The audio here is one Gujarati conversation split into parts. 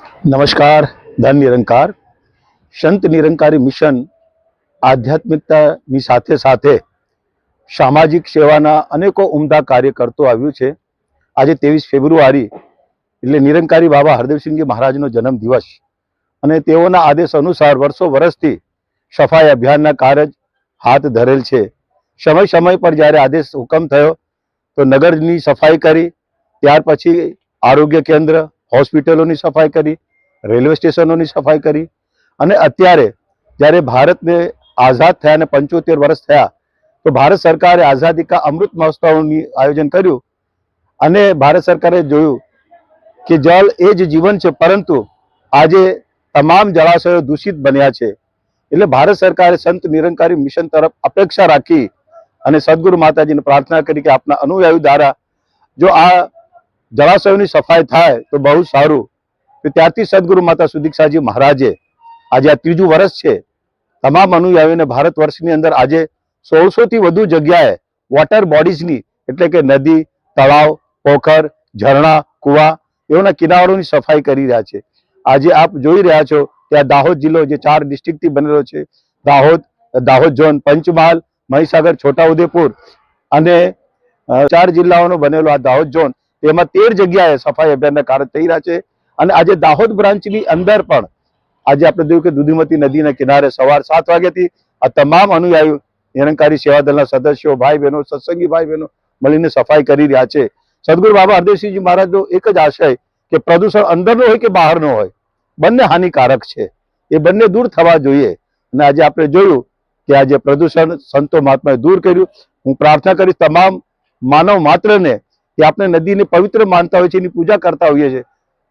નમસ્કાર, ધન નિરંકાર. સંત નિરંકારી મિશન આધ્યાત્મિકતાની સાથે સાથે સામાજિક સેવાના અનેકો ઉમદા કાર્ય કરતો આવ્યું છે. આજે ત્રેવીસ ફેબ્રુઆરી એટલે નિરંકારી બાબા હરદેવસિંહજી મહારાજનો જન્મ દિવસ અને તેઓના આદેશ અનુસાર વર્ષો વર્ષથી સફાઈ અભિયાનના કાર્ય હાથ ધરેલ છે. સમય સમય પર જ્યારે આદેશ હુકમ થયો, તો નગરની સફાઈ કરી, ત્યાર પછી આરોગ્ય કેન્દ્ર હોસ્પિટલોની સફાઈ કરી, રેલવે સ્ટેશનોની સફાઈ કરી અને અત્યારે જ્યારે ભારતને આઝાદ થયા અને પંચોતેર વર્ષ થયા, તો ભારત સરકારે આઝાદી કા અમૃત મહોત્સવની આયોજન કર્યું અને ભારત સરકારે જોયું કે જળ એ જ જીવન છે, પરંતુ આજે તમામ જળાશયો દૂષિત બન્યા છે. એટલે ભારત સરકારે સંત નિરંકારી મિશન તરફ અપેક્ષા રાખી અને સદગુરુ માતાજીને પ્રાર્થના કરી કે આપના અનુયાયી દ્વારા જો આ જળાશયોની સફાઈ થાય તો બહુ સારું. તો ત્યારથી સદગુરુ માતા સુદીક્ષાજી મહારાજે આજે આ ત્રીજું વર્ષ છે. તમામ અનુયાયીઓને ભારત વર્ષની અંદર આજે સોળસોથી વધુ જગ્યાએ વોટર બોડીઝની એટલે કે નદી, તળાવ, પોખર, ઝરણા, કુવા એઓના કિનારોની સફાઈ કરી રહ્યા છે. આજે આપ જોઈ રહ્યા છો આ દાહોદ જિલ્લો જે ચાર ડિસ્ટ્રિક્ટથી બનેલો છે. દાહોદ દાહોદ ઝોન, પંચમહાલ, મહીસાગર, છોટાઉદેપુર અને ચાર જિલ્લાઓનો બનેલો આ દાહોદ ઝોન તેમાં તેર જગ્યાએ સફાઈ અભિયાનના કાર્ય થઈ રહ્યા છે. અને આજે દાહોદ બ્રાન્ચની અંદર પણ આજે આપણે જોયું કે દુધીમતી નદીના કિનારે સવાર સાત વાગ્યાથી આ તમામ અનુયાયી નિરંકારી સેવા દળના સદસ્યો ભાઈ બહેનો સત્સંગી ભાઈ બહેનો મળીને સફાઈ કરી રહ્યા છે. સદગુરુ બાબા હરદેવસિંહજી મહારાજનો એક જ આશય કે પ્રદૂષણ અંદરનો હોય કે બહારનો હોય, બંને હાનિકારક છે. એ બંને દૂર થવા જોઈએ. અને આજે આપણે જોયું કે આજે પ્રદૂષણ સંતો મહાત્માએ દૂર કર્યું. હું પ્રાર્થના કરીશ તમામ માનવ માત્રને કે આપણે નદીને પવિત્ર માનતા હોય છે, એની પૂજા કરતા હોઈએ છીએ,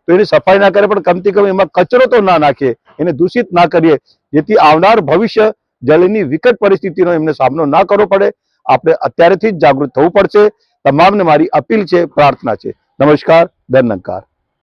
તો એની સફાઈ ના કરે પણ કમથી કમ એમાં કચરો તો ના નાખીએ, એને દૂષિત ના કરીએ, જેથી આવનાર ભવિષ્ય જળની વિકટ પરિસ્થિતિનો એમને સામનો ના કરવો પડે. આપણે અત્યારેથી જ જાગૃત થવું પડશે. તમામને મારી અપીલ છે, પ્રાર્થના છે. નમસ્કાર ધનંકાર